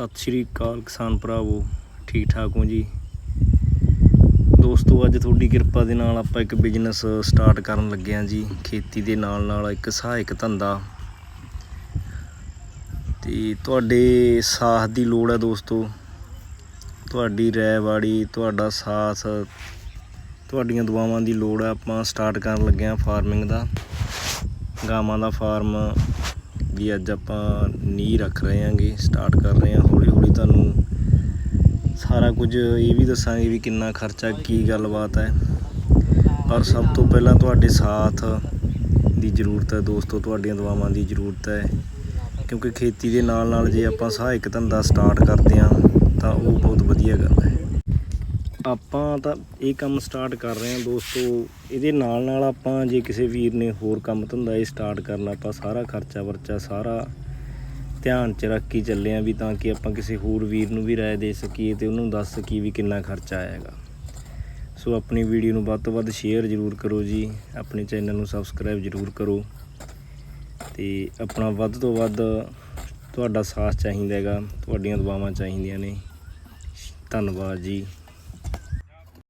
ਸਤਿ ਸ਼੍ਰੀ ਅਕਾਲ ਕਿਸਾਨ ਭਰਾਵੋ, ਠੀਕ ਠਾਕ ਹੋ ਜੀ? ਦੋਸਤੋ, ਅੱਜ ਤੁਹਾਡੀ ਕਿਰਪਾ ਦੇ ਨਾਲ ਆਪਾਂ ਇੱਕ ਬਿਜ਼ਨਸ ਸਟਾਰਟ ਕਰਨ ਲੱਗੇ ਹਾਂ ਜੀ, ਖੇਤੀ ਦੇ ਨਾਲ ਨਾਲ ਇੱਕ ਸਹਾਇਕ ਧੰਦਾ। ਤੇ ਤੁਹਾਡੇ ਸਾਥ ਦੀ ਲੋੜ ਹੈ ਦੋਸਤੋ, ਤੁਹਾਡੀ ਰਾਇਵਾੜੀ ਤੁਹਾਡਾ ਸਾਥ, ਤੁਹਾਡੀਆਂ ਦੁਆਵਾਂ ਦੀ ਲੋੜ ਹੈ ਆਪਾਂ ਸਟਾਰਟ ਕਰਨ ਲੱਗੇ ਹਾਂ ਫਾਰਮਿੰਗ ਦਾ। ਗਾਵਾਂ ਦਾ ਫਾਰਮ ਵੀ ਅੱਜ ਆਪਾਂ ਨੀਂਹ ਰੱਖ ਰਹੇ ਹਾਂਗੇ ਸਟਾਰਟ ਕਰ ਰਹੇ ਹਾਂ। ਹੌਲੀ ਹੌਲੀ ਤੁਹਾਨੂੰ ਸਾਰਾ ਕੁਝ ਇਹ ਵੀ ਦੱਸਾਂਗੇ ਵੀ ਕਿੰਨਾ ਖਰਚਾ, ਕੀ ਗੱਲਬਾਤ ਹੈ। ਪਰ ਸਭ ਤੋਂ ਪਹਿਲਾਂ ਤੁਹਾਡੇ ਸਾਥ ਦੀ ਜ਼ਰੂਰਤ ਹੈ, ਦੋਸਤੋ, ਤੁਹਾਡੀਆਂ ਦੁਆਵਾਂ ਦੀ ਜ਼ਰੂਰਤ ਹੈ। ਕਿਉਂਕਿ ਖੇਤੀ ਦੇ ਨਾਲ ਨਾਲ ਜੇ ਆਪਾਂ ਸਹਾਇਕ ਧੰਦਾ ਸਟਾਰਟ ਕਰਦੇ ਹਾਂ, ਤਾਂ ਉਹ ਬਹੁਤ ਵਧੀਆ ਗੱਲ ਆਪਾਂ ਤਾਂ ਇਹ ਕੰਮ ਸਟਾਰਟ ਕਰ ਰਹੇ ਹਾਂ ਦੋਸਤੋ। ਇਹਦੇ ਨਾਲ ਨਾਲ ਆਪਾਂ ਜੇ ਕਿਸੇ ਵੀਰ ਨੇ ਹੋਰ ਕੰਮ ਧੰਦਾ ਇਹ ਸਟਾਰਟ ਕਰਨਾ, ਆਪਾਂ ਸਾਰਾ ਖਰਚਾ ਵਰਚਾ ਸਾਰਾ ਧਿਆਨ ਚ ਰੱਖ ਕੇ ਚੱਲੇ ਹਾਂ ਵੀ ਤਾਂ ਕਿ ਆਪਾਂ ਕਿਸੇ ਹੋਰ ਵੀਰ ਨੂੰ ਵੀ ਰਾਏ ਦੇ ਸਕੀਏ ਤੇ ਉਹਨੂੰ ਦੱਸ ਸਕੀਏ ਵੀ ਕਿੰਨਾ ਖਰਚਾ ਆਏਗਾ। ਸੋ ਆਪਣੀ ਵੀਡੀਓ ਨੂੰ ਵੱਧ ਤੋਂ ਵੱਧ ਸ਼ੇਅਰ ਜ਼ਰੂਰ ਕਰੋ ਜੀ। ਆਪਣੇ ਚੈਨਲ ਨੂੰ ਸਬਸਕ੍ਰਾਈਬ ਜ਼ਰੂਰ ਕਰੋ। ਤੇ ਆਪਣਾ ਵੱਧ ਤੋਂ ਵੱਧ ਤੁਹਾਡਾ ਸਾਥ ਚਾਹੀਦਾ ਹੈਗਾ, ਤੁਹਾਡੀਆਂ ਦੁਆਵਾਂ ਚਾਹੀਦੀਆਂ ਨੇ। ਧੰਨਵਾਦ ਜੀ।